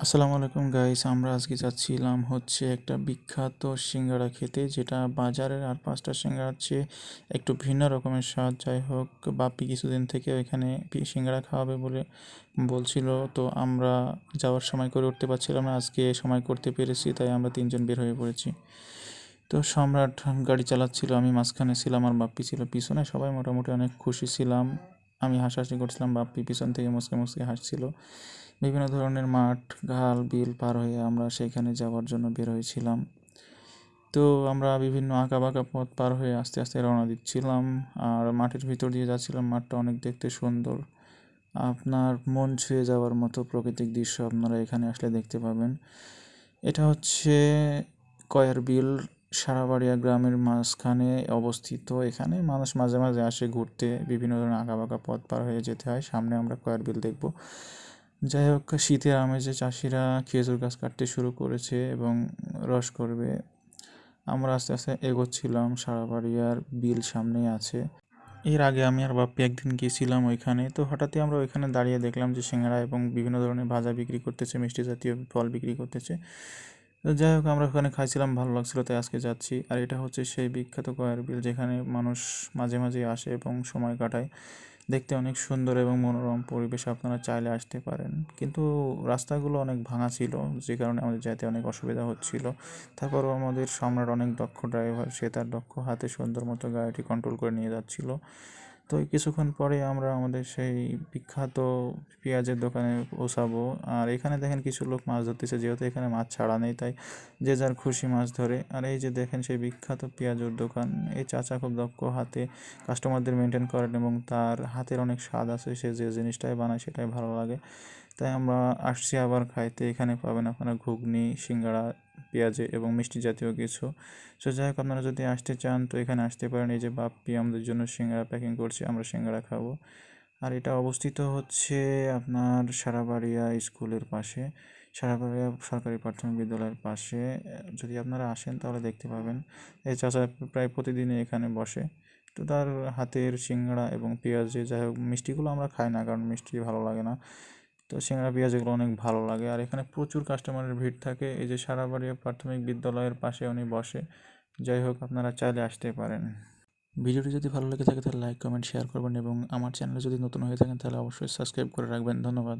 আসসালামু আলাইকুম গাইস, আমরা আজকে যাচ্ছিলাম হচ্ছে একটা বিখ্যাত সিঙ্গারা খেতে, যেটা বাজারের আর পাঁচটা সিঙ্গারার চেয়ে একটু ভিন্ন রকমের স্বাদ। যাই হোক, বাপ্পি কিছুদিন থেকে ওইখানে পি- সিঙ্গারা খাওয়াবে বলে বলছিল, তো আমরা যাওয়ার সময় করে উঠতে পারছিলাম না, আজকে সময় করতে পেরেছি, তাই আমরা তিনজন বের হয়ে পড়েছি। তো সম্রাট গাড়ি চালাচ্ছিল, আমি মাঝখানে ছিলাম আর বাপ্পি ছিল পিছনে, সবাই মোটামুটি অনেক খুশি ছিলাম। আমি হাসাহাসি করছিলাম বাপ্পি পিছন থেকে মুসকে মুসকে হাসছিল। বিভিন্ন ধরনের মাঠ, ঘাল, বিল পার হয়ে আমরা সেখানে যাওয়ার জন্য বের হয়েছিলাম। তো আমরা বিভিন্ন আঁকা বাঁকা পথ পার হয়ে আস্তে আস্তে রওনা দিচ্ছিলাম। আর মাঠের ভিতর দিয়ে যাচ্ছিলাম, মাঠটা অনেক দেখতে সুন্দর। আপনার মন ছুঁয়ে যাওয়ার মতো প্রাকৃতিক দৃশ্য আপনারা এখানে আসলে দেখতে পাবেন। এটা হচ্ছে কয়ার বিল। সারাবাড়িয়া গ্রামের মাঝখানে অবস্থিত। এখানে মানুষ মাঝে মাঝে আসে ঘুরতে। বিভিন্ন ধরনের আঁকা বাঁকা পথ পার হয়ে যেতে হয়। সামনে আমরা কয়ার বিল দেখব। যাই হোক, শীতের আমেজে চাষিরা খেজুর গাছ কাটতে শুরু করেছে এবং রস করবে। আমরা আস্তে আস্তে এগোচ্ছিলাম। সারাবাড়িয়ার বিল সামনেই আছে। এর আগে আমি আর বাপ্পি একদিন গিয়েছিলাম ওইখানে। তো হঠাৎই আমরা ওইখানে দাঁড়িয়ে দেখলাম যে সিঙ্গারা এবং বিভিন্ন ধরনের ভাজা বিক্রি করতেছে, মিষ্টি জাতীয় ফল বিক্রি করতেছে। যাই হোক, আমরা ওখানে খাইছিলাম, ভালো লাগছিল, তাই আজকে যাচ্ছি। আর এটা হচ্ছে সেই বিখ্যাত কয়ার বিল, যেখানে মানুষ মাঝে মাঝে আসে এবং সময় কাটায়। দেখতে অনেক সুন্দর এবং মনোরম পরিবেশ আপনারা চাইলে আসতে পারেন। কিন্তু রাস্তাগুলো অনেক ভাঙা ছিল, যে কারণে আমাদের যেতে অনেক অসুবিধা হচ্ছিল। তারপরও আমাদের সম্রাট অনেক দক্ষ ড্রাইভার, সে তার দক্ষ হাতে সুন্দর মতো গাড়িটি কন্ট্রোল করে নিয়ে যাচ্ছিল। তো কিছুক্ষণ পরে আমরা আমাদের সেই বিখ্যাত পেঁয়াজের দোকানে পৌঁছাবো আর এখানে দেখেন কিছু লোক মাছ ধরতেছে, যেহেতু এখানে মাছ ছাড়া নেই, তাই যে যার খুশি মাছ ধরে। আর এই যে দেখেন সেই বিখ্যাত পেঁয়াজের দোকান, এই চাচা খুব দক্ষ হাতে কাস্টমারদের মেনটেন করেন এবং তার হাতের অনেক স্বাদ আছে, সে যে জিনিসটাই বানায় সেটাই ভালো লাগে। তাই আমরা আসছি আবার খাইতে, এখানে পাবেন আপনারা ঘুগনি, সিঙ্গাড়া, পেঁয়াজে এবং মিষ্টি জাতীয় কিছু। সো যাই হোক, আপনারা যদি আসতে চান, তো এখানে আসতে পারেন। এই যে বাপ্পি আমাদের জন্য সিঙ্গারা প্যাকিং করছে, আমরা সিঙ্গারা খাব। আর এটা অবস্থিত হচ্ছে আপনার সারাবাড়িয়া স্কুলের পাশে, সারাবাড়িয়া সরকারি প্রাথমিক বিদ্যালয়ের পাশে। যদি আপনারা আসেন তাহলে দেখতে পাবেন। এই চাচা প্রায় প্রতিদিনই এখানে বসে। তো তার হাতের সিঙ্গাড়া এবং পেঁয়াজে যাই হোক, মিষ্টিগুলো আমরা খাই না কারণ মিষ্টি ভালো লাগে না। তো সিঙ্গাড়া পেঁয়াজ এগুলো অনেক ভালো লাগে। আর এখানে প্রচুর কাস্টমারের ভিড় থাকে। এই যে সারাবাড়িয়া প্রাথমিক বিদ্যালয়ের পাশে উনি বসে। যাই হোক, আপনারা চাইলে আসতে পারেন। ভিডিওটি যদি ভালো লেগে থাকে তাহলে লাইক, কমেন্ট, শেয়ার করবেন এবং আমার চ্যানেলে যদি নতুন হয়ে থাকেন তাহলে অবশ্যই সাবস্ক্রাইব করে রাখবেন। ধন্যবাদ।